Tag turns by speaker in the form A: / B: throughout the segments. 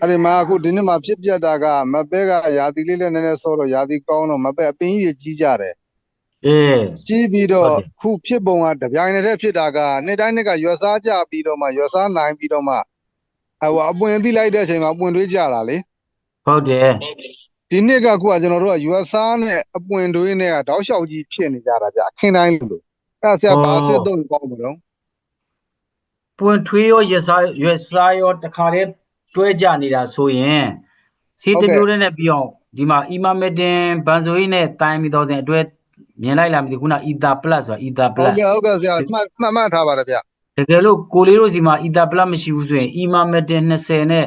A: အဲ့ဒီမှာအခုဒီနေ့မှာဖြစ်ပြတာကမပဲကရာသီလေးလည်းနည်းနည်းစောတော့ရာသီကောင်းတော့မပဲအပင်ကြီးကြီးကြတယ်
B: အေး
A: ကြီးပြီးတော့
B: ဟုတ်တယ်
A: ခုဖြစ်ပုံကတပြိုင်တည်းဖြစ်တာကနေ့တိုင်းနေ့ကရွက်စားကြပြီးတော့မှရွက်စားနိုင်ပြီးတော့မှဟိုအပွင့်သိလိုက်တဲ့အချိန်မှာအပွင့်တွေးကြတာလေ
B: ဟုတ်တယ်
A: ဒီနှစ်ကခုကကျွန်တော်တို့ကရွက်စားနဲ့အပွင့်တွေးနဲ့ကတောက်လျှောက်ကြီးဖြစ်နေကြတာဗျအခင်းတိုင်းလို့လို့အဲ့ဒါဆရာဘာစစ်သုံးကောင်းမလို့
B: ပွင့်ထွေးရောရစားရွက်စားရောတခါတည်း တွဲကြနေတာဆိုရင်စီးတစ်မျိုးတည်းနဲ့ပြီးအောင်ဒီမှာအီမာမက်တင်ဘန်ဆိုရင်နဲ့တိုင်းပြီးတော့စဉ်အတွဲမြင်လိုက်လားမသိဘူးခုနအီတာပလတ်ဆိုတာအီတာပ
A: ဟု
B: လ
A: တ်
B: တ်
A: ကဲ့ဟုတ်ကဲ့ဆရာမှတ်မှတ်မှတ်ထားပါတယ်ဗျ
B: တကယ်လို့ကိုလေးတို့စီမှာအီတာပလတ်မရှိဘူးဆိုရင်အီမာမက်တင်20နဲ့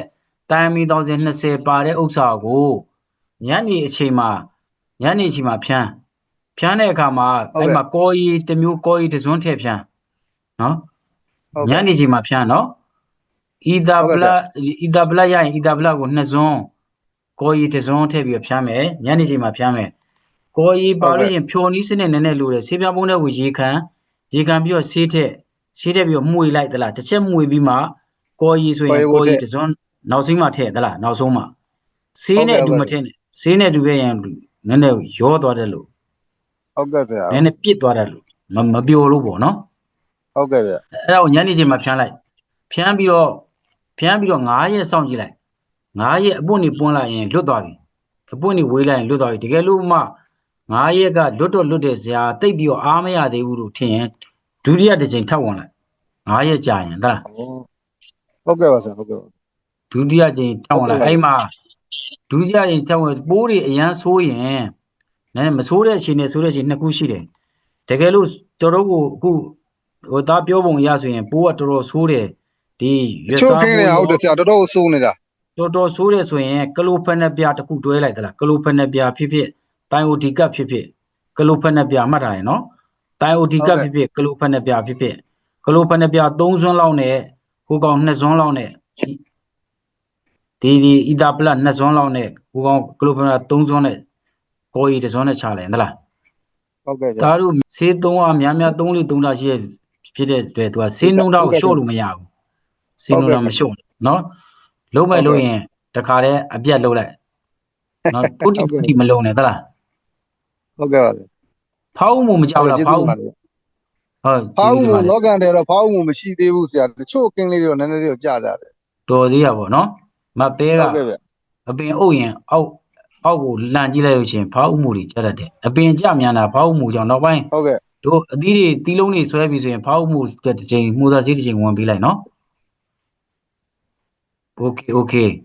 B: တိုင်းပြီးတော့စဉ်20ပါတဲ့ဥစ္စာကိုညနေအချိန်မှာညနေအချိန်မှာဖြန်းဖြန်းတဲ့အခါမှာအဲ့မှာကော်ရီတစ်မျိုးကော်ရီတစ်စွန်းထည့်ဖြန်းနော်
A: ဟုတ်
B: ည
A: ကဲ့
B: နေချိန်မှာဖြန်းနော် အီတာပလတ်အီတာပလတ်ရရင်အီတာပလတ်ကိုနှစ်စွန်းကော်ရီတစ်စွန်းထည့်ပြီးတော့ဖြန်းမယ်ညနေချိန်မှာဖြန်းမယ်ကော်ရီပါလို့ရင်ဖြော်နီးစနစ်နည်းနည်းလိုတယ်ဆေးပြားပုံးတဲ့ကိုရေခံရေခံပြီးတော့ဆေးထည့်ဆေးထည့်ပြီးတော့မှုေလိုက်သလားတစ်ချက်မှုေပြီးမှကော်ရီဆိုရင်ကော်ရီတစ်စွန်းနောက်ဆုံးမှထည့်သလားနောက်ဆုံးမှဆေးနဲ့အတူမထည့်နဲ့ဆေးနဲ့အတူပဲရင်နည်းနည်းရောသွားတယ်လို့
A: ဟုတ်ကဲ့ဆရာ
B: နည်းနည်းပြစ်သွားတယ်လို့မမပြောလို့ပေါ့နော်
A: ဟုတ်ကဲ့ဗျ
B: အဲ့ဒါကိုညနေချိန်မှာဖြန်းလိုက်ဖြန်းပြီးတော့ ဖြန်းပြီးတော့9ရက်စောင့်ကြည့်လိုက်9ရက်အပွင့်နေပွန်းလိုက်ရင်လွတ်သွားပြီအပွင့်နေဝေးလိုက်ရင်လွတ်သွားပြီတကယ်လို့မှ9ရက်ကလွတ်တော့လွတ်တဲ့ဇာတိတ်ပြီးတော့အားမရသေးဘူးလို့ထင်ရင်ဒုတိယတစ်ချိန်ထပ်ဝင်လိုက်9ရက်ကြာရင်သလား
A: ဟုတ်ကဲ့ပါဆရာဟုတ်ကဲ့ပါ
B: ဒုတိယချိန်ထပ်ဝင်လိုက်အဲ့မှာဒုတိယချိန်ထပ်ဝင်ပိုးတွေအရန်ဆိုးရင်နည်းနည်းမဆိုးတဲ့အချိန်နဲ့ဆိုးတဲ့အချိန်နှစ်ခုရှိတယ်တကယ်လို့တော်တော်ကိုအခုဟိုသားပြောပုံအရဆိုရင်ပိုးကတော်တော်ဆိုးတယ် ဒီရွက်
A: ချိုး
B: စား
A: ခင်း
B: ပိုး
A: နေ
B: ရော
A: ဟုတ်တယ်ဆရာတော်တော်စိုးနေတာ
B: တော်တော်ဆိုးတယ်ဆိုရင်ကလိုဖက်နပြတစ်ခုတွဲလိုက်သလားကလိုဖက်နပြဖြစ်ဖြစ်တိုင်အိုဒီကပ်ဖြစ်ဖြစ်ကလိုဖက်နပြမှတ်ထားရင်နော်တိုင်အိုဒီကပ်ဖြစ်ဖြစ်ကလိုဖက်နပြဖြစ်ဖြစ်ကလိုဖက်နပြ3စွန်းလောက်နဲ့ဟိုကောင်2စွန်းလောက်နဲ့ဒီဒီအီတာပလတ်2စွန်းလောက်နဲ့ဟိုကောင်ကလိုဖက်နပြ3စွန်းနဲ့ကိုကြီး2စွန်းနဲ့ချလိုက်သလား
A: ဟုတ်ကဲ့ဗျ
B: ဒါတို့ဆေး3အားများများ3လေး3တာရှိတဲ့ဖြစ်တဲ့အတွက်သူကဆေးနှုံးတော့ရှော့လို့မရဘူး ဆေးနှုံးတော့မရှော့နော်လုံးမဲ့လို့ရင်တခါတည်းအပြတ်လုံးလိုက်နော်ပုတိပုတိမလုံးနဲ့သလား
A: ဟုတ်ကဲ့ပါဗျ
B: ဖောက်မှုမကြောက်လားဖောက်မှုဟုတ်
A: ဖောက်မှု
B: ကျေးဇူးတင်ပါတယ်
A: လောကန်တယ်တော့ဖောက်မှုမရှိသေးဘူးဆရာတချို့ကင်းလေးတွေတော့နည်းနည်းလေးတော့ကြာကြတယ်
B: တော်သေးရပါတော့မပဲက
A: ဟုတ်ကဲ့ဗျ
B: အပင်အုပ်ရင်အောက်အောက်ကိုလန့်ကြည့်လိုက်လို့ရှရင်ဖောက်မှုတွေကြတတ်တယ်အပင်ကြမြန်တာဖောက်မှုကြောင့်နောက်ပိုင်း
A: ဟုတ်ကဲ့
B: တို့အသီးတွေတီးလုံးတွေဆွဲပြီးဆိုရင်ဖောက်မှုတစ်ချိန်မှုသားစီးတစ်ချိန်ဝင်ပြီးလိုက်နော် okay okay.